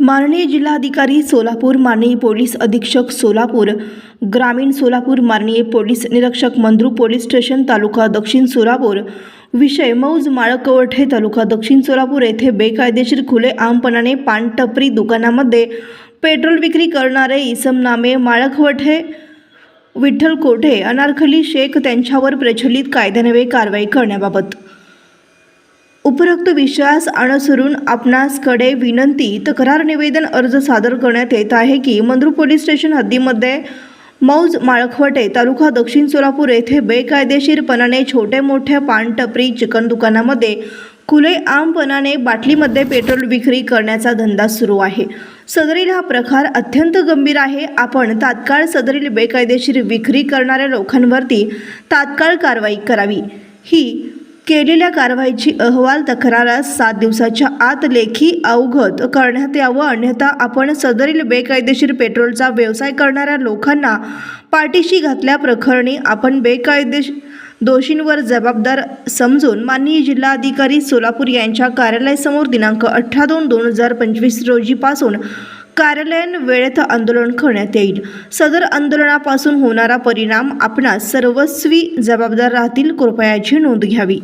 माननीय जिल्हाधिकारी सोलापूर माननीय पोलीस अधीक्षक सोलापूर ग्रामीण सोलापूर माननीय पोलीस निरीक्षक मंद्रू पोलीस स्टेशन तालुका दक्षिण सोलापूर विषय मौज माळकवठे तालुका दक्षिण सोलापूर येथे बेकायदेशीर खुले आमपणाने पानटपरी दुकानामध्ये पेट्रोल विक्री करणारे इसमनामे माळकवठे विठ्ठल कोठे? अनारखली शेख त्यांच्यावर प्रचलित कायद्यान्वये कारवाई करण्याबाबत. उपरोक्त विश्वास अनुसरून आपणासकडे विनंती तक्रार निवेदन अर्ज सादर करण्यात येत आहे की मंद्रू पोलीस स्टेशन हद्दीमध्ये मौज माळखवटे तालुका दक्षिण सोलापूर येथे बेकायदेशीरपणाने छोट्या मोठ्या पानटपरी चिकन दुकानामध्ये खुले आमपणाने बाटलीमध्ये पेट्रोल विक्री करण्याचा धंदा सुरू आहे. सदरील हा प्रकार अत्यंत गंभीर आहे. आपण तात्काळ सदरील बेकायदेशीर विक्री करणाऱ्या लोकांवरती तात्काळ कारवाई करावी. ही केलेल्या कारवाईची अहवाल तक्रारास सात दिवसाच्या आत लेखी अवगत करण्यात यावं. अन्यथा आपण सदरील बेकायदेशीर पेट्रोलचा व्यवसाय करणाऱ्या लोकांना पाठीशी घातल्याप्रकरणी आपण बेकायदेशीर दोषींवर जबाबदार समजून माननीय जिल्हाधिकारी सोलापूर यांच्या कार्यालयासमोर दिनांक अठरा दोन दोन हजार पंचवीस रोजीपासून कार्यालयीन वेळेत आंदोलन करण्यात येईल. सदर आंदोलनापासून होणारा परिणाम आपणास सर्वस्वी जबाबदार राहतील कृपयाची नोंद घ्यावी.